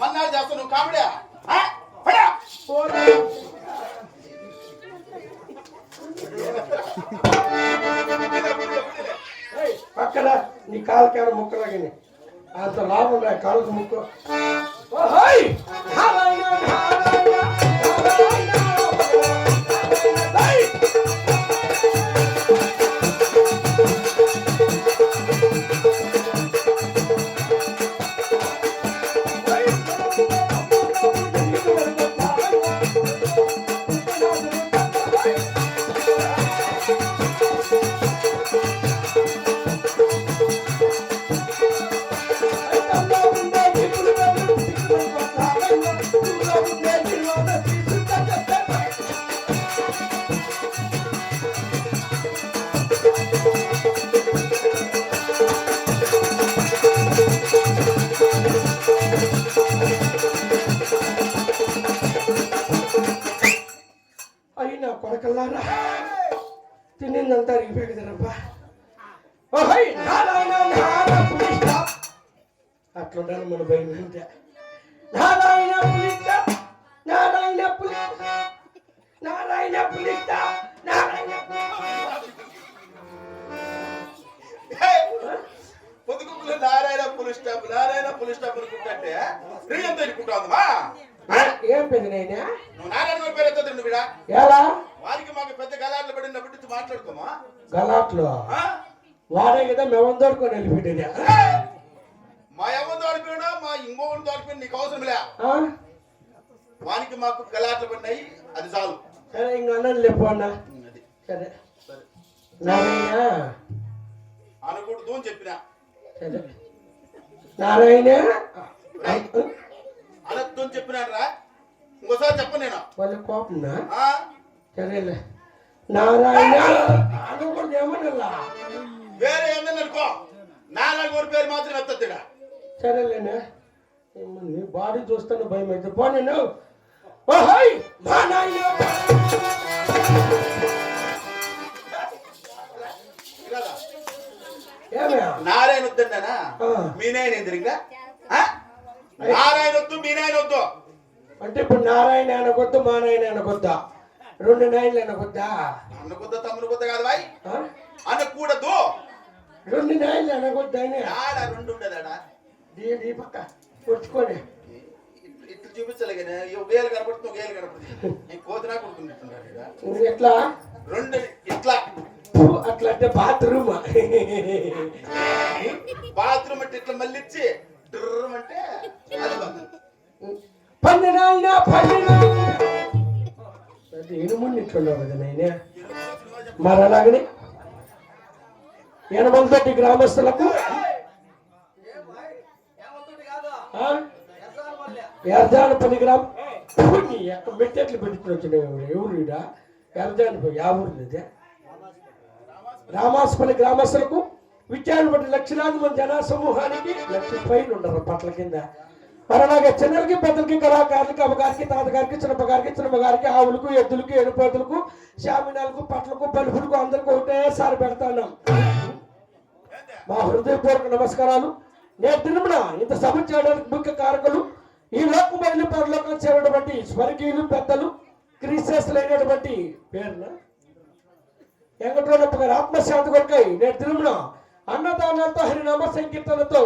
ఆరమా మన్నాడు చేస్తావు నువ్వు కామెడీ ఆ? పడా! ఏయ్, పక్కన నీ కాలు కాడ ముక్కలాగని అంత లాభం లే కాలుకు ముక్కు అట్లుండాలి మన భయం ఉంటే నారాయణ పులిష్ట నారాయణ పులిష్ట నారాయణ పులిష్ట నారాయణ పొద్దుగుప్పులు నారాయణ పులి స్టాప్ నారాయణ పులి స్టాప్ అనుకుంటే తెలుకుంటాందమ్మా ఏం పెద్ద నువ్వు నారాయణ గారి పేరు ఎత్తదు నువ్వు ఈడ. ఎలా వారికి మాకు పెద్ద గలాట్లు పడినప్పటి నుంచి మాట్లాడుకోమా? గలాట్లు? వాడే కదా మేమందరుకొని వెళ్ళిపెట్టేది మా అమ్మ తోడిపోయినా మా ఇంకోని తోడిపోయిన నీకు అవసరం లే? వానికి మాకు పడినాయి అది చాలు. సరే ఇంక అన్నది లేపు అన్న. సరే. సరే. నారాయణ? అనకూడదు అని చెప్పిన. సరే. నారాయణ? అనొద్దు అని చెప్పినాను రా ఇంకోసారి చెప్ప నేను. వాళ్ళ కోపంనా? ఆ? సరేలే. నారాయణ? అనకూడదు ఏమన్నా వేరే ఏందని అనుకో. గారి పేరు మాత్రం ఎత్తద్దుడా సరేలేనా? నీ బాడీ చూస్తాను భయం అయితే పో నేను ఓహోయ్! మా నాయన! నారాయణ వద్దన్నానా ఆ. మీ నాయన? నారాయణ వద్దు మీ నాయన వద్దు. అంటే ఇప్పుడు నారాయణ అనకొద్దు మా నాయన అనకొద్దా? రెండు నాయనలు అనకొద్దా? అన్న కొద్ద తమ్ముడు కొద్ద కాదు బాయ్? అనకూడదు. రెండు నాయనలు అనకొద్దానే ఆడ రెండు ఉండదాడా దీని ఈ పక్క. పుచ్చుకొని ఇట్లా చూపించాలి కానీ ఇవి వేలు కనపడుతుంది వేలు కనపడుతుంది. ఈ ఈడ. ఇది ఎట్లా? రెండు ఇట్లా. అట్లా అంటే బాత్రూమ్. బాత్రూమ్ అంటే ఇట్లా మళ్ళీ ఇచ్చి డ్రమ్ అంటే. పన్ను నాయన పన్ను నాయన అది ఇనుముండి ఇట్లున్నావు కదా నాయన. మరి అలాగని ఎనమంతటి గ్రామస్తులకు ఆ? ఎర్జానపల్లి గ్రామం ఫు, ఎక్కడ మెట్టెట్లు పెట్టుకుని వచ్చిన ఎవరు? ఈడ? ఎర్జానపల్లి యా ఇదే రామాసుపల్లి గ్రామస్తులకు విద్యార్థి లక్షలాది మంది జన సమూహానికి లక్ష పైన ఉండరు పట్ల కింద. మరి అలాగే చిన్నలకి పెద్దలకి కళాకారులకి అమ్మగారికి తాతగారికి చిన్నప్పగారికి చిన్నమ్మగారికి ఆవులకు ఎద్దులకు ఎనుపోతులకు శామినాలకు పట్లకు బలుపులకు అందరికీ ఒకటేసారి పెడతాను. మా హృదయపూర్వక నమస్కారాలు. నేటి దినమున ఇంత సభ చేయడానికి ముఖ్య కారకులు. ఈ లోకమైన పరలోకం చేరినటువంటి స్వర్గీయులు పెద్దలు క్రీస్తైనటువంటి పేరున వెంకటరమణప్ప గారి ఆత్మశాంతి కొరకై నేడు తిరుమల అన్నదానాలతో హరినామ సంకీర్తనతో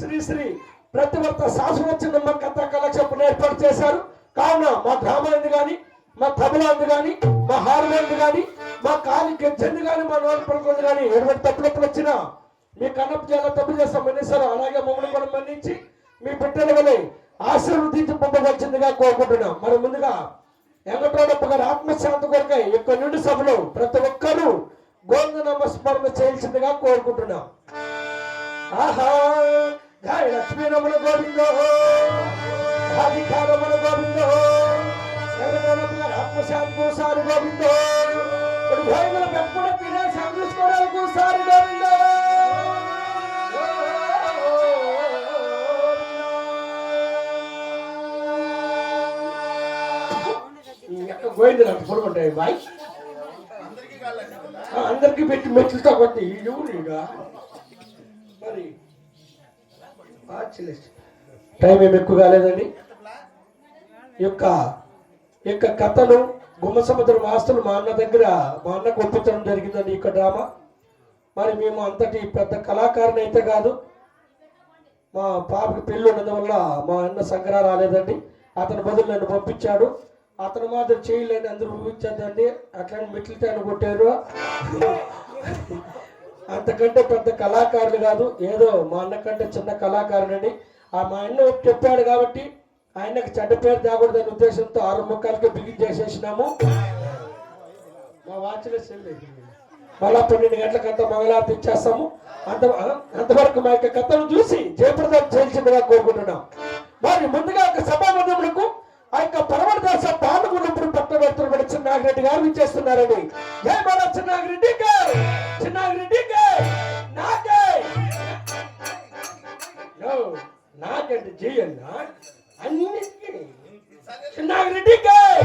శ్రీ శ్రీ ప్రతివర్త శాశ్వత కథ కలక్షేపం ఏర్పాటు చేశారు. కావున మా గ్రామాలందు కానీ మా తబలాంది కానీ మా హార్వేంది కానీ మా కాలి గెజ్జంది కానీ మా నోటి పడుకుంది కానీ ఎటువంటి తప్పులప్పుడు వచ్చినా మీ కన్నప్ప చాలా తప్పు చేస్తాం మన్నిస్తారు? అలాగే మమ్మల్ని కూడా మన్నించి మీ బిడ్డల వలె ఆశీర్వదించి పంపవలసిందిగా కోరుకుంటున్నాం. మరి ముందుగా వెంకటరమణప్ప గారి ఆత్మశాంతి కొరకై యొక్క నిండు సభలో ప్రతి ఒక్కరూ గోవింద నమస్మరణ చేయాల్సిందిగా కోరుకుంటున్నాం. ఆహా! గాయ లక్ష్మీ రమణ గోవిందో! రాధికా రమణ గోవిందో! వెంకటరమణప్ప గారి ఆత్మశాంతి ఒకసారి గోవిందో! ఇప్పుడు భయముల పెంపుడ తినే సంతృష్కోవడానికి ఒకసారి గోవిందో! పోయింది నాకు అంత బాయ్. అందరికీ అందరికి పెట్టి మెట్లతో కొట్టి ఎవరుగా మరి టైం ఏమి ఎక్కువ కాలేదండి. యొక్క యొక్క కథలు గుమ్మ సముద్రం ఆస్తులు మా అన్న దగ్గర మా అన్నకు ఒప్పించడం జరిగిందండి ఈ యొక్క డ్రామా. మరి మేము అంతటి పెద్ద కళాకారుని అయితే కాదు. మా పాపకి పెళ్ళి ఉన్నందువల్ల మా అన్న సంక్రా రాలేదండి. అతని బదులు నన్ను పంపించాడు. అతను మాత్రం చేయలేని అందరూ ఊహించద్దండి. అట్లనే మెట్లు తను కొట్టారు. అంతకంటే పెద్ద కళాకారులు కాదు ఏదో మా అన్న కంటే చిన్న కళాకారుడండి. ఆ మా అన్న చెప్పాడు కాబట్టి ఆయనకు చెడ్డ పేరు తేకూడదనే ఉద్దేశంతో ఆరు ముక్కలకి బిగించేసేసినాము మా వాచ్లో చెల్లి మళ్ళా పన్నెండు గంటలకంతా మంగళారతి ఇచ్చేస్తాము. అంత అంతవరకు మా యొక్క కథను చూసి జయప్రదాప్ చేయాల్సిందిగా కోరుకుంటున్నాం. మరి ముందుగా ఒక సభామందములకు ఆ యొక్క పరమదాస పాల్గొన్నప్పుడు కూడా చిన్నాగిరెడ్డి గారు ఇచ్చేస్తున్నారని జయ బాల చిన్నాగిరెడ్డి గారు చిన్నాగిరెడ్డి నాకే నాకంటే జయన్న అన్నిటికీ. చిన్నాగిరెడ్డి గారు